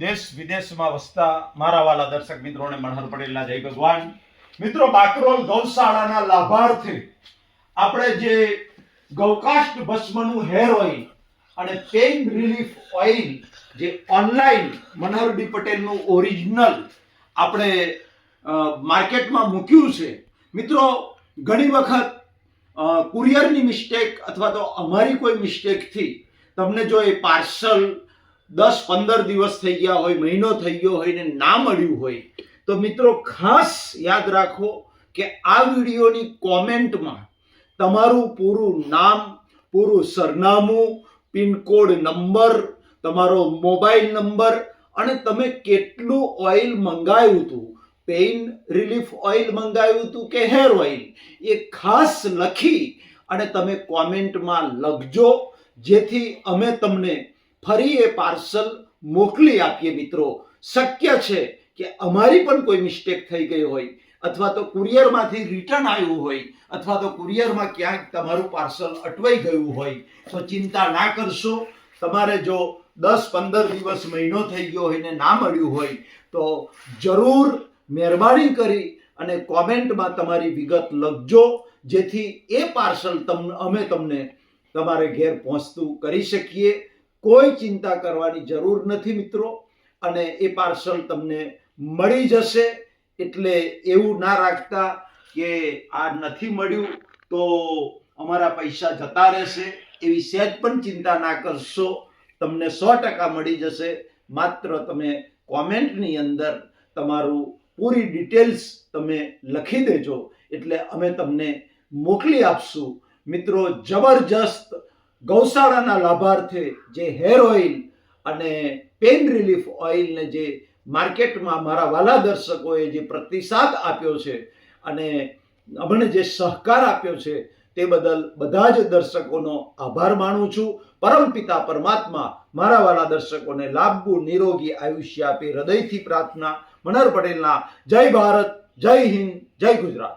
દેશ વિદેશમાં વસતા મારા વાલા દર્શક મિત્રોને મનહર પટેલના જય ભગવાન. મિત્રો, બાકરોલ ગૌશાળાના લાભાર્થી આપણે જે ગૌકાષ્ટ ભસ્મનું હેર ઓઇલ અને પેઇન રિલીફ ઓઇલ જે ઓનલાઈન મનહર પટેલનું ઓરિજિનલ આપણે માર્કેટમાં મૂક્યું છે. મિત્રો, ઘણી વખત કુરિયરની મિસ્ટેક અથવા તો અમારી કોઈ મિસ્ટેકથી તમને જો એ પાર્સલ દસ પંદર દિવસ થઈ ગયા હોય, મહિનો થઈ ગયો હોય ને ના મળ્યું હોય, તો મિત્રો ખાસ યાદ રાખો કે આ વિડીયોની કોમેન્ટમાં તમારું પૂરું નામ, પૂરું સરનામું, પિનકોડ નંબર, તમારો મોબાઈલ નંબર અને તમે કેટલું ઓઇલ મંગાવ્યું હતું, પેઇન રિલીફ ઓઇલ મંગાવ્યું હતું કે હેર ઓઇલ, એ ખાસ લખી અને તમે કોમેન્ટમાં લખજો, જેથી અમે તમને ફરી એ પાર્સલ મોકલી આપીએ મિત્રો. શક્ય છે કે અમારી પણ કોઈ મિસ્ટેક થઈ ગઈ હોય, અથવા તો કુરિયરમાંથી રિટર્ન આવ્યું હોય, અથવા તો કુરિયરમાં ક્યાંક તમારું પાર્સલ અટવાઈ ગયું હોય. તો ચિંતા ના કરશો. તમારે જો દસ પંદર દિવસ મહિનો થઈ ગયો હોય ને ના મળ્યું હોય, તો જરૂર મહેરબાની કરી અને કોમેન્ટમાં તમારી વિગત લખજો, જેથી એ પાર્સલ તમને અમે તમને તમારે ઘેર પહોંચતું કરી શકીએ. કોઈ ચિંતા કરવાની જરૂર નથી મિત્રો. અને એ પાર્સલ તમને મળી જશે. એટલે એવું ના રાખતા કે આ નથી મળ્યું તો અમારા પૈસા જતા રહેશે. એવી સહેજ પણ ચિંતા ના કરશો. તમને સો ટકા મળી જશે. માત્ર તમે કોમેન્ટની અંદર તમારું પૂરી ડિટેલ્સ તમે લખી દેજો. એટલે અમે તમને મોકલી આપશું. મિત્રો, જબરજસ્ત ગૌશાળાના લાભાર્થે જે હેર ઓઇલ અને પેન રિલીફ ઓઇલને જે માર્કેટમાં મારા વાલા દર્શકોએ જે પ્રતિસાદ આપ્યો છે અને અમને જે સહકાર આપ્યો છે તે બદલ બધા જ દર્શકોનો આભાર માનું છું. પરમપિતા પરમાત્મા મારા વાલા દર્શકોને લાંબુ નિરોગી આયુષ્ય આપી હૃદયથી પ્રાર્થના. મનર પટેલના જય ભારત, જય હિન્દ, જય ગુજરાત.